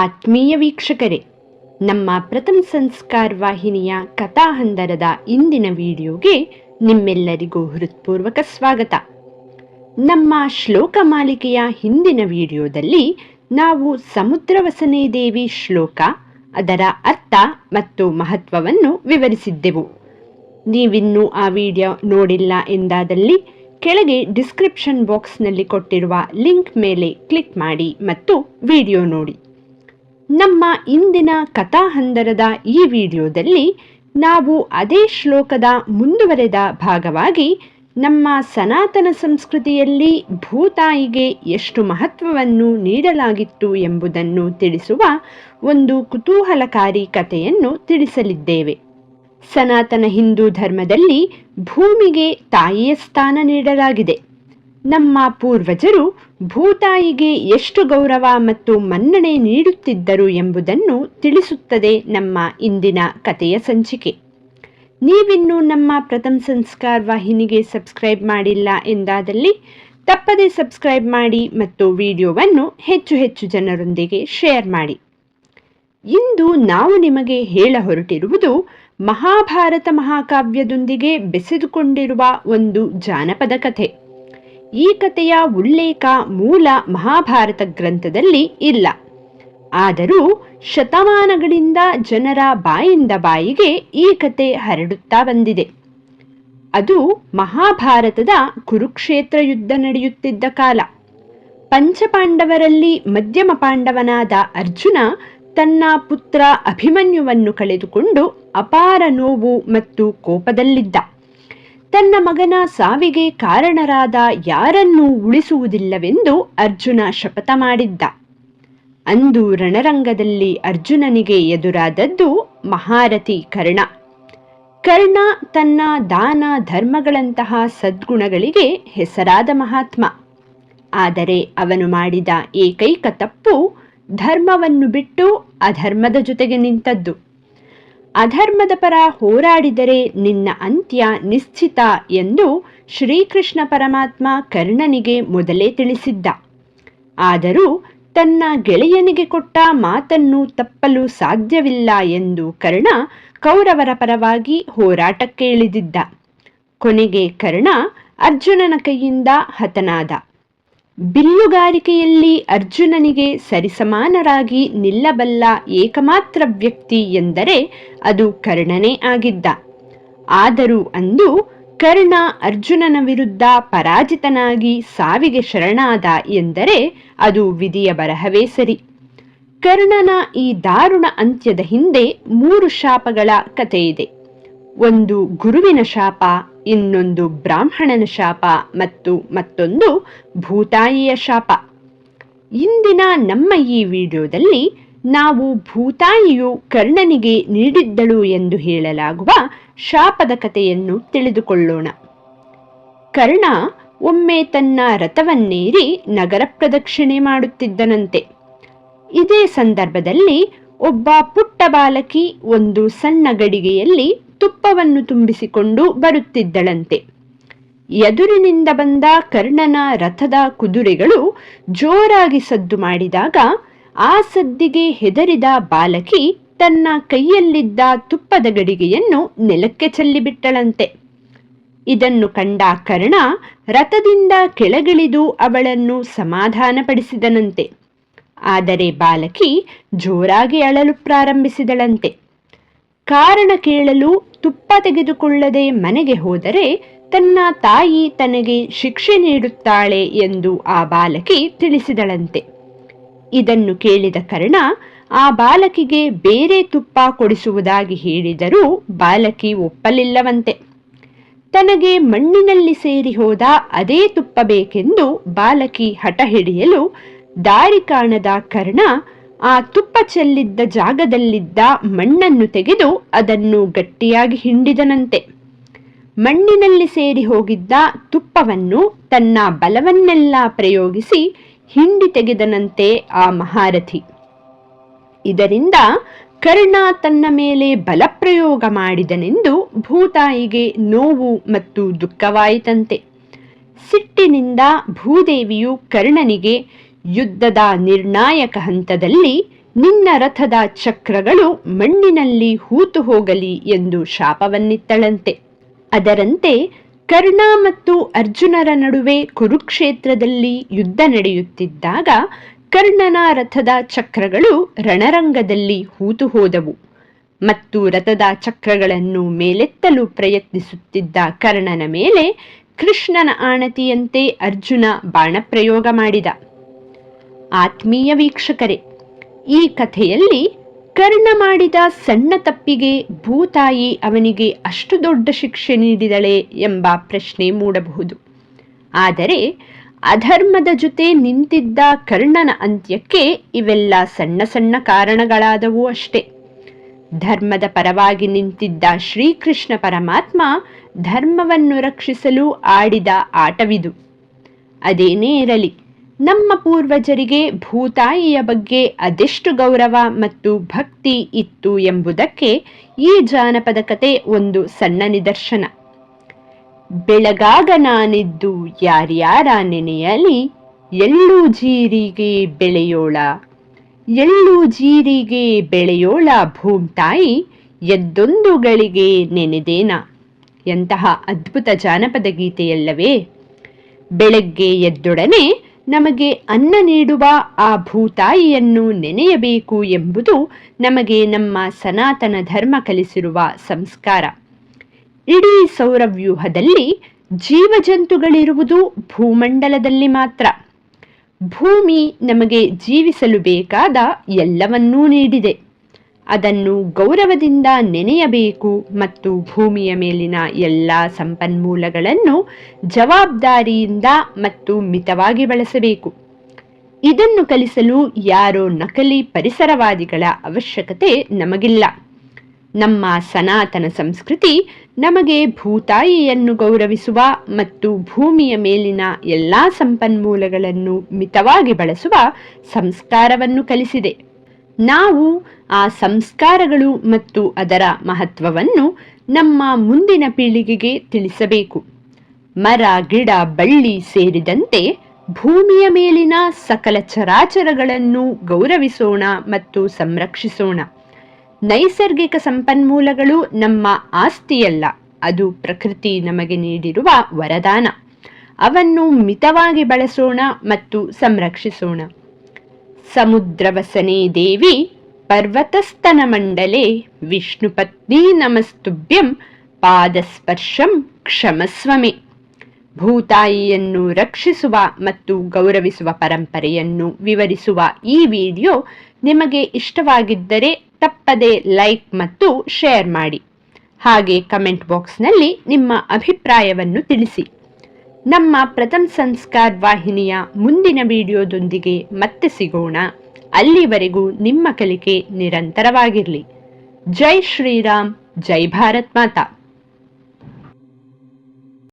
ಆತ್ಮೀಯ ವೀಕ್ಷಕರೇ, ನಮ್ಮ ಪ್ರಥಮ ಸಂಸ್ಕಾರ ವಾಹಿನಿಯ ಕಥಾಹಂದರದ ಇಂದಿನ ವಿಡಿಯೋಗೆ ನಿಮ್ಮೆಲ್ಲರಿಗೂ ಹೃತ್ಪೂರ್ವಕ ಸ್ವಾಗತ. ನಮ್ಮ ಶ್ಲೋಕ ಮಾಲಿಕೆಯ ಹಿಂದಿನ ವಿಡಿಯೋದಲ್ಲಿ ನಾವು ಸಮುದ್ರವಸನೆ ದೇವಿ ಶ್ಲೋಕ, ಅದರ ಅರ್ಥ ಮತ್ತು ಮಹತ್ವವನ್ನು ವಿವರಿಸಿದ್ದೆವು. ನೀವಿನ್ನೂ ಆ ವಿಡಿಯೋ ನೋಡಿಲ್ಲ ಎಂದಾದಲ್ಲಿ ಕೆಳಗೆ ಡಿಸ್ಕ್ರಿಪ್ಷನ್ ಬಾಕ್ಸ್ನಲ್ಲಿ ಕೊಟ್ಟಿರುವ ಲಿಂಕ್ ಮೇಲೆ ಕ್ಲಿಕ್ ಮಾಡಿ ಮತ್ತು ವಿಡಿಯೋ ನೋಡಿ. ನಮ್ಮ ಇಂದಿನ ಕಥಾಹಂದರದ ಈ ವಿಡಿಯೋದಲ್ಲಿ ನಾವು ಅದೇ ಶ್ಲೋಕದ ಮುಂದುವರೆದ ಭಾಗವಾಗಿ ನಮ್ಮ ಸನಾತನ ಸಂಸ್ಕೃತಿಯಲ್ಲಿ ಭೂತಾಯಿಗೆ ಎಷ್ಟು ಮಹತ್ವವನ್ನು ನೀಡಲಾಗಿತ್ತು ಎಂಬುದನ್ನು ತಿಳಿಸುವ ಒಂದು ಕುತೂಹಲಕಾರಿ ಕಥೆಯನ್ನು ತಿಳಿಸಲಿದ್ದೇವೆ. ಸನಾತನ ಹಿಂದೂ ಧರ್ಮದಲ್ಲಿ ಭೂಮಿಗೆ ತಾಯಿಯ ಸ್ಥಾನ ನೀಡಲಾಗಿದೆ. ನಮ್ಮ ಪೂರ್ವಜರು ಭೂತಾಯಿಗೆ ಎಷ್ಟು ಗೌರವ ಮತ್ತು ಮನ್ನಣೆ ನೀಡುತ್ತಿದ್ದರು ಎಂಬುದನ್ನು ತಿಳಿಸುತ್ತದೆ ನಮ್ಮ ಇಂದಿನ ಕಥೆಯ ಸಂಚಿಕೆ. ನೀವಿನ್ನು ನಮ್ಮ ಪ್ರಥಮ ಸಂಸ್ಕಾರ್ ವಾಹಿನಿಗೆ ಸಬ್ಸ್ಕ್ರೈಬ್ ಮಾಡಿಲ್ಲ ಎಂದಾದಲ್ಲಿ ತಪ್ಪದೇ ಸಬ್ಸ್ಕ್ರೈಬ್ ಮಾಡಿ ಮತ್ತು ವಿಡಿಯೋವನ್ನು ಹೆಚ್ಚು ಹೆಚ್ಚು ಜನರೊಂದಿಗೆ ಶೇರ್ ಮಾಡಿ. ಇಂದು ನಾವು ನಿಮಗೆ ಹೇಳ ಹೊರಟಿರುವುದು ಮಹಾಭಾರತ ಮಹಾಕಾವ್ಯದೊಂದಿಗೆ ಬೆಸೆದುಕೊಂಡಿರುವ ಒಂದು ಜಾನಪದ ಕಥೆ. ಈ ಕಥೆಯ ಉಲ್ಲೇಖ ಮೂಲ ಮಹಾಭಾರತ ಗ್ರಂಥದಲ್ಲಿ ಇಲ್ಲ. ಆದರೂ ಶತಮಾನಗಳಿಂದ ಜನರ ಬಾಯಿಂದ ಬಾಯಿಗೆ ಈ ಕತೆ ಹರಡುತ್ತಾ ಬಂದಿದೆ. ಅದು ಮಹಾಭಾರತದ ಕುರುಕ್ಷೇತ್ರ ಯುದ್ಧ ನಡೆಯುತ್ತಿದ್ದ ಕಾಲ. ಪಂಚಪಾಂಡವರಲ್ಲಿ ಮಧ್ಯಮ ಪಾಂಡವನಾದ ಅರ್ಜುನ ತನ್ನ ಪುತ್ರ ಅಭಿಮನ್ಯುವನ್ನು ಕಳೆದುಕೊಂಡು ಅಪಾರ ನೋವು ಮತ್ತು ಕೋಪದಲ್ಲಿದ್ದ. ತನ್ನ ಮಗನ ಸಾವಿಗೆ ಕಾರಣರಾದ ಯಾರನ್ನೂ ಉಳಿಸುವುದಿಲ್ಲವೆಂದು ಅರ್ಜುನ ಶಪಥ ಮಾಡಿದ್ದ. ಅಂದು ರಣರಂಗದಲ್ಲಿ ಅರ್ಜುನನಿಗೆ ಎದುರಾದದ್ದು ಮಹಾರಥಿ ಕರ್ಣ. ಕರ್ಣ ತನ್ನ ದಾನ ಧರ್ಮಗಳಂತಹ ಸದ್ಗುಣಗಳಿಗೆ ಹೆಸರಾದ ಮಹಾತ್ಮ. ಆದರೆ ಅವನು ಮಾಡಿದ ಏಕೈಕ ತಪ್ಪು ಧರ್ಮವನ್ನು ಬಿಟ್ಟು ಅಧರ್ಮದ ಜೊತೆಗೆ ನಿಂತದ್ದು. ಅಧರ್ಮದ ಪರ ಹೋರಾಡಿದರೆ ನಿನ್ನ ಅಂತ್ಯ ನಿಶ್ಚಿತ ಎಂದು ಶ್ರೀಕೃಷ್ಣ ಪರಮಾತ್ಮ ಕರ್ಣನಿಗೆ ಮೊದಲೇ ತಿಳಿಸಿದ್ದ. ಆದರೂ ತನ್ನ ಗೆಳೆಯನಿಗೆ ಕೊಟ್ಟ ಮಾತನ್ನು ತಪ್ಪಲು ಸಾಧ್ಯವಿಲ್ಲ ಎಂದು ಕರ್ಣ ಕೌರವರ ಪರವಾಗಿ ಹೋರಾಟಕ್ಕೆ ಇಳಿದಿದ್ದ ಕೊನೆಗೆ ಕರ್ಣ ಅರ್ಜುನನ ಕೈಯಿಂದ ಹತನಾದ. ಬಿಲ್ಲುಗಾರಿಕೆಯಲ್ಲಿ ಅರ್ಜುನನಿಗೆ ಸರಿಸಮಾನರಾಗಿ ನಿಲ್ಲಬಲ್ಲ ಏಕಮಾತ್ರ ವ್ಯಕ್ತಿ ಎಂದರೆ ಅದು ಕರ್ಣನೇ ಆಗಿದ್ದ. ಆದರೂ ಅಂದು ಕರ್ಣ ಅರ್ಜುನನ ವಿರುದ್ಧ ಪರಾಜಿತನಾಗಿ ಸಾವಿಗೆ ಶರಣಾದ ಎಂದರೆ ಅದು ವಿಧಿಯ ಬರಹವೇ ಸರಿ. ಕರ್ಣನ ಈ ದಾರುಣ ಅಂತ್ಯದ ಹಿಂದೆ ಮೂರು ಶಾಪಗಳ ಕಥೆಯಿದೆ. ಒಂದು ಗುರುವಿನ ಶಾಪ ಇನ್ನೊಂದು ಬ್ರಾಹ್ಮಣನ ಶಾಪ ಮತ್ತು ಮತ್ತೊಂದು ಭೂತಾಯಿಯ ಶಾಪ. ಇಂದಿನ ನಮ್ಮ ಈ ವಿಡಿಯೋದಲ್ಲಿ ನಾವು ಭೂತಾಯಿಯು ಕರ್ಣನಿಗೆ ನೀಡಿದ್ದಳು ಎಂದು ಹೇಳಲಾಗುವ ಶಾಪದ ಕಥೆಯನ್ನು ತಿಳಿದುಕೊಳ್ಳೋಣ. ಕರ್ಣ ಒಮ್ಮೆ ತನ್ನ ರಥವನ್ನೇರಿ ನಗರ ಪ್ರದಕ್ಷಿಣೆ ಮಾಡುತ್ತಿದ್ದನಂತೆ. ಇದೇ ಸಂದರ್ಭದಲ್ಲಿ ಒಬ್ಬ ಪುಟ್ಟ ಬಾಲಕಿ ಒಂದು ಸಣ್ಣ ಗಡಿಗೆಯಲ್ಲಿ ತುಪ್ಪವನ್ನು ತುಂಬಿಸಿಕೊಂಡು ಬರುತ್ತಿದ್ದಳಂತೆ. ಎದುರಿನಿಂದ ಬಂದ ಕರ್ಣನ ರಥದ ಕುದುರೆಗಳು ಜೋರಾಗಿ ಸದ್ದು ಮಾಡಿದಾಗ ಆ ಸದ್ದಿಗೆ ಹೆದರಿದ ಬಾಲಕಿ ತನ್ನ ಕೈಯಲ್ಲಿದ್ದ ತುಪ್ಪದ ಗಡಿಗೆಯನ್ನು ನೆಲಕ್ಕೆ ಚೆಲ್ಲಿಬಿಟ್ಟಳಂತೆ. ಇದನ್ನು ಕಂಡ ಕರ್ಣ ರಥದಿಂದ ಕೆಳಗಿಳಿದು ಅವಳನ್ನು ಸಮಾಧಾನಪಡಿಸಿದನಂತೆ. ಆದರೆ ಬಾಲಕಿ ಜೋರಾಗಿ ಅಳಲು ಪ್ರಾರಂಭಿಸಿದಳಂತೆ. ಕಾರಣ ಕೇಳಲು ತುಪ್ಪ ತೆಗೆದುಕೊಳ್ಳದೆ ಮನೆಗೆ ಹೋದರೆ ತನ್ನ ತಾಯಿ ತನಗೆ ಶಿಕ್ಷೆ ನೀಡುತ್ತಾಳೆ ಎಂದು ಆ ಬಾಲಕಿ ತಿಳಿಸಿದಳಂತೆ. ಇದನ್ನು ಕೇಳಿದ ಕರ್ಣ, ಆ ಬಾಲಕಿಗೆ ಬೇರೆ ತುಪ್ಪ ಕೊಡಿಸುವುದಾಗಿ ಹೇಳಿದರೂ ಬಾಲಕಿ ಒಪ್ಪಲಿಲ್ಲವಂತೆ. ತನಗೆ ಮಣ್ಣಿನಲ್ಲಿ ಸೇರಿ ಹೋದ ಅದೇ ತುಪ್ಪ ಬೇಕೆಂದು ಬಾಲಕಿ ಹಠ ಹಿಡಿಯಲು ದಾರಿ ಕಾಣದ ಕರ್ಣ ಆ ತುಪ್ಪ ಚೆಲ್ಲಿದ್ದ ಜಾಗದಲ್ಲಿದ್ದ ಮಣ್ಣನ್ನು ತೆಗೆದು ಅದನ್ನು ಗಟ್ಟಿಯಾಗಿ ಹಿಂಡಿದನಂತೆ. ಮಣ್ಣಿನಲ್ಲಿ ಸೇರಿ ಹೋಗಿದ್ದ ತುಪ್ಪವನ್ನು ತನ್ನ ಬಲವನ್ನೆಲ್ಲ ಪ್ರಯೋಗಿಸಿ ಹಿಂಡಿ ತೆಗೆದನಂತೆ ಆ ಮಹಾರಥಿ. ಇದರಿಂದ ಕರ್ಣ ತನ್ನ ಮೇಲೆ ಬಲಪ್ರಯೋಗ ಮಾಡಿದನೆಂದು ಭೂತಾಯಿಗೆ ನೋವು ಮತ್ತು ದುಃಖವಾಯಿತಂತೆ. ಸಿಟ್ಟಿನಿಂದ ಭೂದೇವಿಯು ಕರ್ಣನಿಗೆ ಯುದ್ಧದ ನಿರ್ಣಾಯಕ ಹಂತದಲ್ಲಿ ನಿನ್ನ ರಥದ ಚಕ್ರಗಳು ಮಣ್ಣಿನಲ್ಲಿ ಹೂತು ಹೋಗಲಿ ಎಂದು ಶಾಪವನ್ನಿತ್ತಳಂತೆ. ಅದರಂತೆ ಕರ್ಣ ಮತ್ತು ಅರ್ಜುನರ ನಡುವೆ ಕುರುಕ್ಷೇತ್ರದಲ್ಲಿ ಯುದ್ಧ ನಡೆಯುತ್ತಿದ್ದಾಗ ಕರ್ಣನ ರಥದ ಚಕ್ರಗಳು ರಣರಂಗದಲ್ಲಿ ಹೂತು ಹೋದವು. ಮತ್ತು ರಥದ ಚಕ್ರಗಳನ್ನು ಮೇಲೆತ್ತಲು ಪ್ರಯತ್ನಿಸುತ್ತಿದ್ದ ಕರ್ಣನ ಮೇಲೆ ಕೃಷ್ಣನ ಆಣತಿಯಂತೆ ಅರ್ಜುನ ಬಾಣಪ್ರಯೋಗ ಮಾಡಿದ. ಆತ್ಮೀಯ ವೀಕ್ಷಕರೇ, ಈ ಕಥೆಯಲ್ಲಿ ಕರ್ಣ ಮಾಡಿದ ಸಣ್ಣ ತಪ್ಪಿಗೆ ಭೂತಾಯಿ ಅವನಿಗೆ ಅಷ್ಟು ದೊಡ್ಡ ಶಿಕ್ಷೆ ನೀಡಿದಳೆ ಎಂಬ ಪ್ರಶ್ನೆ ಮೂಡಬಹುದು. ಆದರೆ ಅಧರ್ಮದ ಜೊತೆ ನಿಂತಿದ್ದ ಕರ್ಣನ ಅಂತ್ಯಕ್ಕೆ ಇವೆಲ್ಲ ಸಣ್ಣ ಸಣ್ಣ ಕಾರಣಗಳಾದವು ಅಷ್ಟೇ. ಧರ್ಮದ ಪರವಾಗಿ ನಿಂತಿದ್ದ ಶ್ರೀಕೃಷ್ಣ ಪರಮಾತ್ಮ ಧರ್ಮವನ್ನು ರಕ್ಷಿಸಲು ಆಡಿದ ಆಟವಿದು. ಅದೇನೇ ಇರಲಿ ನಮ್ಮ ಪೂರ್ವಜರಿಗೆ ಭೂತಾಯಿಯ ಬಗ್ಗೆ ಅದೆಷ್ಟು ಗೌರವ ಮತ್ತು ಭಕ್ತಿ ಇತ್ತು ಎಂಬುದಕ್ಕೆ ಈ ಜಾನಪದ ಕತೆ ಒಂದು ಸಣ್ಣ ನಿದರ್ಶನ. ಬೆಳಗಾಗ ನಾನಿದ್ದು ಯಾರ್ಯಾರ ನೆನೆಯಲಿ ಎಳ್ಳು ಜೀರಿಗೆ ಬೆಳೆಯೋಳ ಎಳ್ಳು ಜೀರಿಗೆ ಬೆಳೆಯೋಳ ಭೂಮ್ತಾಯಿ ಎದ್ದೊಂದುಗಳಿಗೆ ನೆನೆದೇನ. ಎಂತಹ ಅದ್ಭುತ ಜಾನಪದ ಗೀತೆಯಲ್ಲವೇ. ಬೆಳಗ್ಗೆ ಎದ್ದೊಡನೆ ನಮಗೆ ಅನ್ನ ನೀಡುವ ಆ ಭೂತಾಯಿಯನ್ನು ನೆನೆಯಬೇಕು ಎಂಬುದು ನಮಗೆ ನಮ್ಮ ಸನಾತನ ಧರ್ಮ ಕಲಿಸಿರುವ ಸಂಸ್ಕಾರ. ಇಡೀ ಸೌರವ್ಯೂಹದಲ್ಲಿ ಜೀವಜಂತುಗಳಿರುವುದು ಭೂಮಂಡಲದಲ್ಲಿ ಮಾತ್ರ. ಭೂಮಿ ನಮಗೆ ಜೀವಿಸಲು ಬೇಕಾದ ಎಲ್ಲವನ್ನೂ ನೀಡಿದೆ. ಅದನ್ನು ಗೌರವದಿಂದ ನೆನೆಯಬೇಕು ಮತ್ತು ಭೂಮಿಯ ಮೇಲಿನ ಎಲ್ಲ ಸಂಪನ್ಮೂಲಗಳನ್ನು ಜವಾಬ್ದಾರಿಯಿಂದ ಮತ್ತು ಮಿತವಾಗಿ ಬಳಸಬೇಕು. ಇದನ್ನು ಕಲಿಸಲು ಯಾರೋ ನಕಲಿ ಪರಿಸರವಾದಿಗಳ ಅವಶ್ಯಕತೆ ನಮಗಿಲ್ಲ. ನಮ್ಮ ಸನಾತನ ಸಂಸ್ಕೃತಿ ನಮಗೆ ಭೂತಾಯಿಯನ್ನು ಗೌರವಿಸುವ ಮತ್ತು ಭೂಮಿಯ ಮೇಲಿನ ಎಲ್ಲ ಸಂಪನ್ಮೂಲಗಳನ್ನು ಮಿತವಾಗಿ ಬಳಸುವ ಸಂಸ್ಕಾರವನ್ನು ಕಲಿಸಿದೆ. ನಾವು ಆ ಸಂಸ್ಕಾರಗಳು ಮತ್ತು ಅದರ ಮಹತ್ವವನ್ನು ನಮ್ಮ ಮುಂದಿನ ಪೀಳಿಗೆಗೆ ತಿಳಿಸಬೇಕು. ಮರ, ಗಿಡ, ಬಳ್ಳಿ ಸೇರಿದಂತೆ ಭೂಮಿಯ ಮೇಲಿನ ಸಕಲ ಚರಾಚರಗಳನ್ನು ಗೌರವಿಸೋಣ ಮತ್ತು ಸಂರಕ್ಷಿಸೋಣ. ನೈಸರ್ಗಿಕ ಸಂಪನ್ಮೂಲಗಳು ನಮ್ಮ ಆಸ್ತಿಯಲ್ಲ, ಅದು ಪ್ರಕೃತಿ ನಮಗೆ ನೀಡಿರುವ ವರದಾನ. ಅವನ್ನು ಮಿತವಾಗಿ ಬಳಸೋಣ ಮತ್ತು ಸಂರಕ್ಷಿಸೋಣ. ಸಮುದ್ರವಸನೆ ದೇವಿ ಪರ್ವತಸ್ತನ ಮಂಡಲೆ ವಿಷ್ಣುಪತ್ನಿ ನಮಸ್ತುಭ್ಯಂ, ಪಾದಸ್ಪರ್ಶಂ ಕ್ಷಮಸ್ವಮೆ. ಭೂತಾಯಿಯನ್ನು ರಕ್ಷಿಸುವ ಮತ್ತು ಗೌರವಿಸುವ ಪರಂಪರೆಯನ್ನು ವಿವರಿಸುವ ಈ ವಿಡಿಯೋ ನಿಮಗೆ ಇಷ್ಟವಾಗಿದ್ದರೆ ತಪ್ಪದೆ ಲೈಕ್ ಮತ್ತು ಶೇರ್ ಮಾಡಿ. ಹಾಗೆ ಕಮೆಂಟ್ ಬಾಕ್ಸ್ನಲ್ಲಿ ನಿಮ್ಮ ಅಭಿಪ್ರಾಯವನ್ನು ತಿಳಿಸಿ. ನಮ್ಮ ಪ್ರಥಮ ಸಂಸ್ಕಾರ್ ವಾಹಿನಿಯ ಮುಂದಿನ ವಿಡಿಯೋದೊಂದಿಗೆ ಮತ್ತೆ ಸಿಗೋಣ. ಅಲ್ಲಿವರೆಗೂ ನಿಮ್ಮ ಕಲಿಕೆ ನಿರಂತರವಾಗಿರಲಿ. ಜೈ ಶ್ರೀರಾಮ್, ಜೈ ಭಾರತ್ ಮಾತಾ.